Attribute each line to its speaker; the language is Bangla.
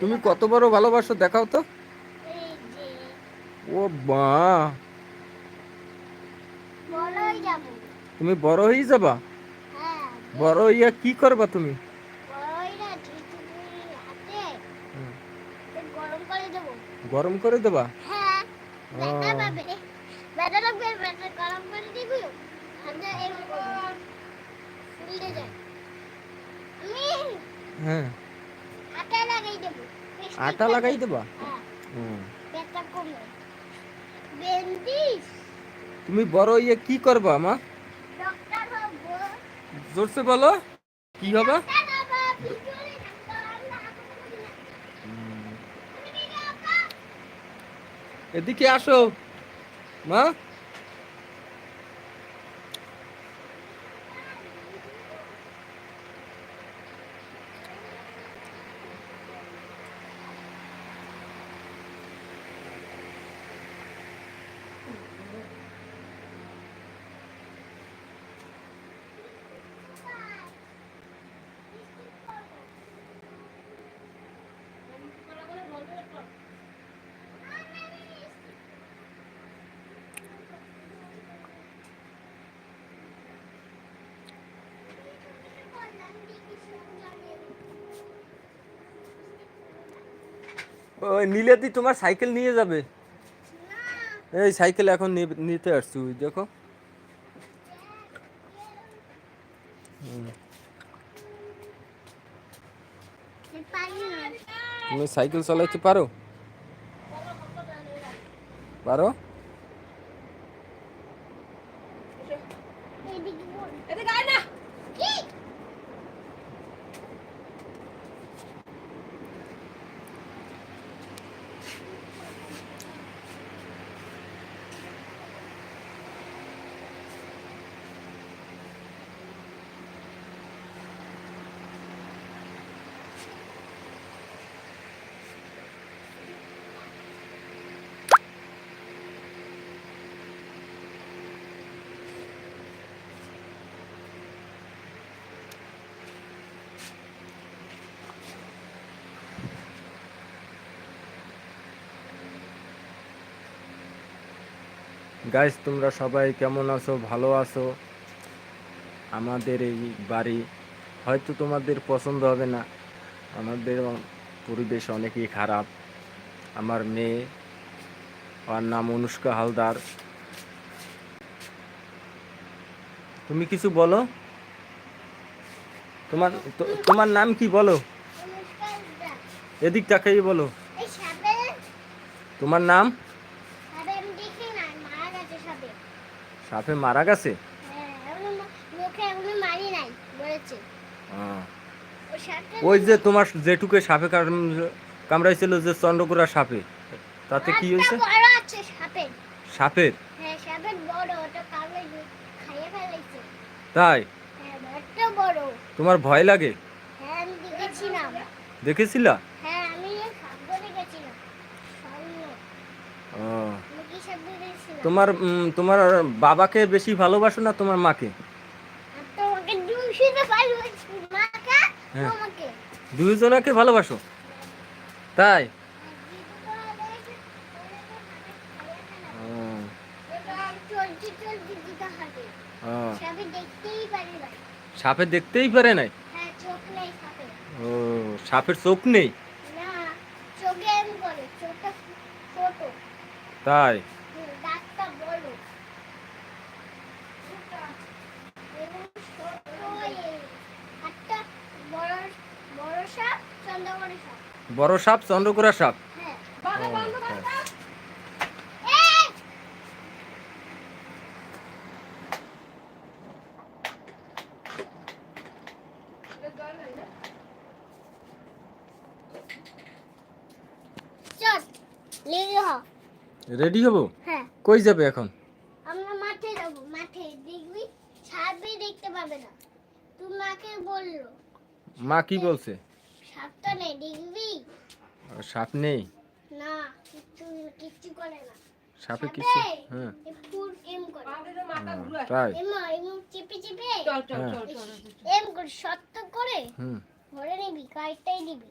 Speaker 1: তুমি কত বড় ভালোবাসো দেখাও তো। ও বা তুমি বড় হয়ে যাবা?
Speaker 2: হ্যাঁ
Speaker 1: বড় হইয়া কি করবা তুমি?
Speaker 2: গরম করে দেবো?
Speaker 1: গরম করে দেবা
Speaker 2: হ্যাঁ। আটা লাগাই দেবা?
Speaker 1: হুম। তুমি বড় ইয়ে কি করবা মা? জোরসে বলো কি হবে? এদিকে আসো মা। নীলাদি তোমার সাইকেল নিয়ে যাবে। এই সাইকেল এখন নিতে আসছি দেখো। তুমি সাইকেল চালাইতে পারো? পারো?
Speaker 3: এদিকে
Speaker 1: গাইস তোমরা সবাই কেমন আছো? ভালো আছো? আমাদের এই বাড়ি। হয়তো তোমাদের পছন্দ হবে না। আমাদের পরিবেশ অনেকই খারাপ। আমার মেয়ে ওর নাম অনুষ্কা হালদার। তুমি কিছু বলো? তোমার তোমার নাম কি বলো? এদিক তাকাই বলো। তোমার নাম
Speaker 2: সাপে আমি দেখি না মারা গেছে সাপে
Speaker 1: সাপে মারা গেছে?
Speaker 2: হ্যাঁ। ওই
Speaker 1: যে তোমার যেটুকে সাপে কাম- কামড়াইছিল যে চন্দ্রকুড়া সাপে তাতে কি হয়েছে?
Speaker 2: সাপের। হ্যাঁ
Speaker 1: তাই?
Speaker 2: হ্যাঁ
Speaker 1: তোমার ভয় লাগে? দেখেছিলা
Speaker 2: হ্যাঁ আমি সাপ দেখেছিলাম সামনে
Speaker 1: ও,
Speaker 2: আমি কি সাপ দেখেছিলাম
Speaker 1: তোমার তোমার বাবাকে বেশি ভালোবাসো না তোমার মাকে?
Speaker 2: মাকে
Speaker 1: হ্যাঁ। ভালোবাসো? তাই?
Speaker 2: সাপে দেখতেই পারি
Speaker 1: নাই? ও সাপের চোখ নেই? তাই
Speaker 2: হুম, দাঁতটা বড় এবং ছোট এই একটা বড় বড় সাপ
Speaker 1: চন্দ্রকুড়া সাপ।
Speaker 2: হ্যাঁ হ
Speaker 1: রেডি হব?
Speaker 2: হ্যাঁ।
Speaker 1: কই যাবে এখন?
Speaker 2: আমরা মাঠে যাব মাঠে। দেখবি সাপে দেখতে পাবে না। তুই মাকে বলল।
Speaker 1: মা কি বলছে?
Speaker 2: সাপটা নেই দেখবি
Speaker 1: সাপ নেই?
Speaker 2: না কিছু কিছু করে না।
Speaker 1: সাপে
Speaker 2: সাপে?
Speaker 1: কিছু হ্যাঁ।
Speaker 2: ফুল এম করে।
Speaker 3: আমাদের মাথা ঘুরে
Speaker 1: তাই।
Speaker 2: এম এম চিপে চিপে?
Speaker 3: চল চল
Speaker 1: হ্যাঁ।
Speaker 3: চল চল
Speaker 2: এম করে সত্য করে?
Speaker 1: হুম।
Speaker 2: ধরে নিবি কাইটাই দিবি